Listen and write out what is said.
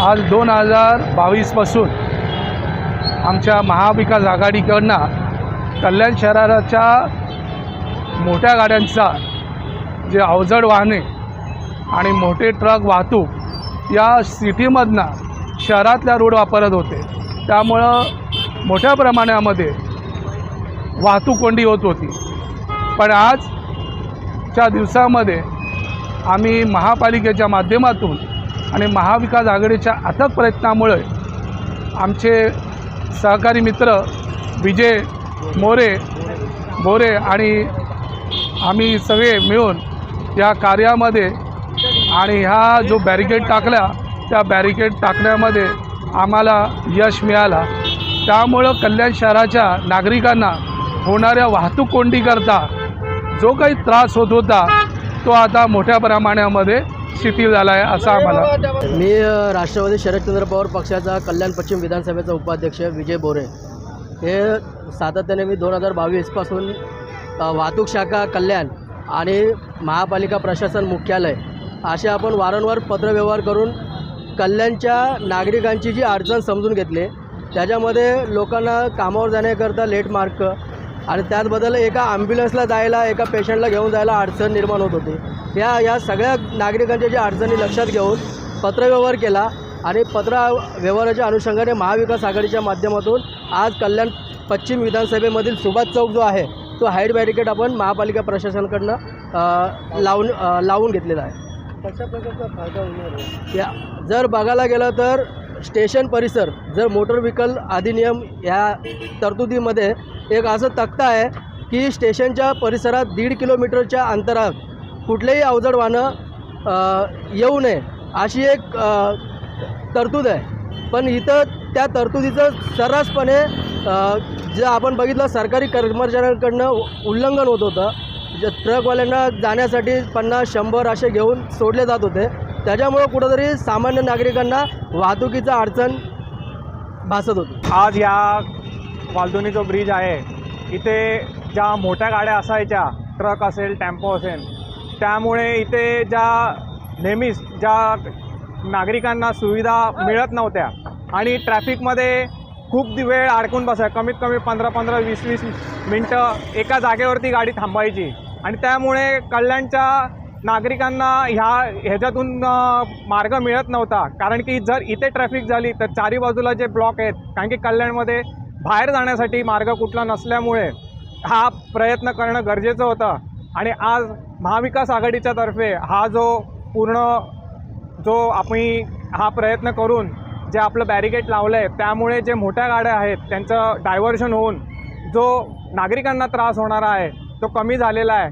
आज दोन हजार बावीसपासून आमच्या महाविकास आघाडीकडनं कल्याण शहराच्या मोठ्या गाड्यांचा जे अवजड वाहने आणि मोठे ट्रक वाहतूक या सिटीमधनं शहरातल्या रोड वापरत होते. त्यामुळं मोठ्या प्रमाणामध्ये वाहतूक कोंडी होत होती. पण आजच्या दिवसामध्ये आम्ही महापालिकेच्या माध्यमातून आणि महाविकास आघाडीच्या अथक प्रयत्नामुळे आमचे सहकारी मित्र विजय मोरे बोरे आणि आम्ही सगळे मिळून या कार्यामध्ये आणि ह्या जो बॅरिकेड टाकला त्या बॅरिकेड टाकण्यामध्ये आम्हाला यश मिळाला. त्यामुळं कल्याण शहराच्या नागरिकांना होणाऱ्या वाहतूक कोंडीकरता जो काही त्रास होत होता तो आता मोठ्या प्रमाणामध्ये शिथिल झाला आहे असं आम्हाला मी राष्ट्रवादी शरदचंद्र पवार पक्षाचा कल्याण पश्चिम विधानसभेचा उपाध्यक्ष विजय बोरे. हे सातत्याने मी दोन हजार बावीसपासून वाहतूक शाखा कल्याण आणि महापालिका प्रशासन मुख्यालय असे आपण वारंवार पत्रव्यवहार करून कल्याणच्या नागरिकांची जी अडचण समजून घेतली त्याच्यामध्ये लोकांना कामावर जाण्याकरता लेट मार्क आणि त्याचबद्दल एका ॲम्ब्युलन्सला जायला एका पेशंटला घेऊन जायला अडचण निर्माण होत होती. या या सगळ्या नागरिकांच्या ज्या अडचणी लक्षात घेऊन पत्रव्यवहार केला आणि पत्र व्यवहाराच्या अनुषंगाने महाविकास आघाडीच्या माध्यमातून आज कल्याण पश्चिम विधानसभेमधील सुभाष चौक जो आहे तो हाईट बॅरिकेड आपण महापालिका प्रशासनाकडनं लावून लावून घेतलेला आहे. कशा प्रकारचा फायदा होणार या जर बघायला गेलं तर स्टेशन परिसर जर मोटर व्हेकल अधिनियम ह्या तरतुदीमध्ये एक असं तक्ता आहे की स्टेशनच्या परिसरात दीड किलोमीटरच्या अंतरात कुठलेही अवजड वाहनं येऊ नये अशी एक तरतूद आहे. पण इथं त्या तरतुदीचं सर्रासपणे जे आपण बघितलं सरकारी कर्मचाऱ्यांकडनं उल्लंघन होत होतं. जे ट्रकवाल्यांना जाण्यासाठी पन्नास शंभर असे घेऊन सोडले जात होते. त्याच्यामुळं कुठंतरी सामान्य नागरिकांना वाहतुकीचा अडचण भासत होती. आज या वालदुनी जो ब्रिज आहे इथे ज्या मोठ्या गाड्या असायच्या ट्रक असेल टेम्पो असेल त्यामुळे इथे ज्या नेहमीच ज्या नागरिकांना सुविधा मिळत नव्हत्या आणि ट्रॅफिकमध्ये खूप वेळ अडकून बसाय कमीत कमी पंधरा पंधरा वीस वीस मिनटं एका जागेवरती गाडी थांबायची. आणि त्यामुळे कल्याणच्या नागरिकांना ह्या ह्याच्यातून मार्ग मिळत नव्हता. कारण की जर इथे ट्रॅफिक झाली तर चारी बाजूला जे ब्लॉक आहेत कारण की कल्याणमध्ये बाहेर जाण्यासाठी मार्ग कुठला नसल्यामुळे हा प्रयत्न करणं गरजेचं होतं. आणि आज महाविकास आघाडीच्या तर्फे हा जो पूर्ण जो आपण हा प्रयत्न करून जे आपलं बॅरिकेड लावलं आहे त्यामुळे जे मोठ्या गाड्या आहेत त्यांचं डायव्हर्शन होऊन जो नागरिकांना त्रास होणारा आहे तो कमी झालेला आहे.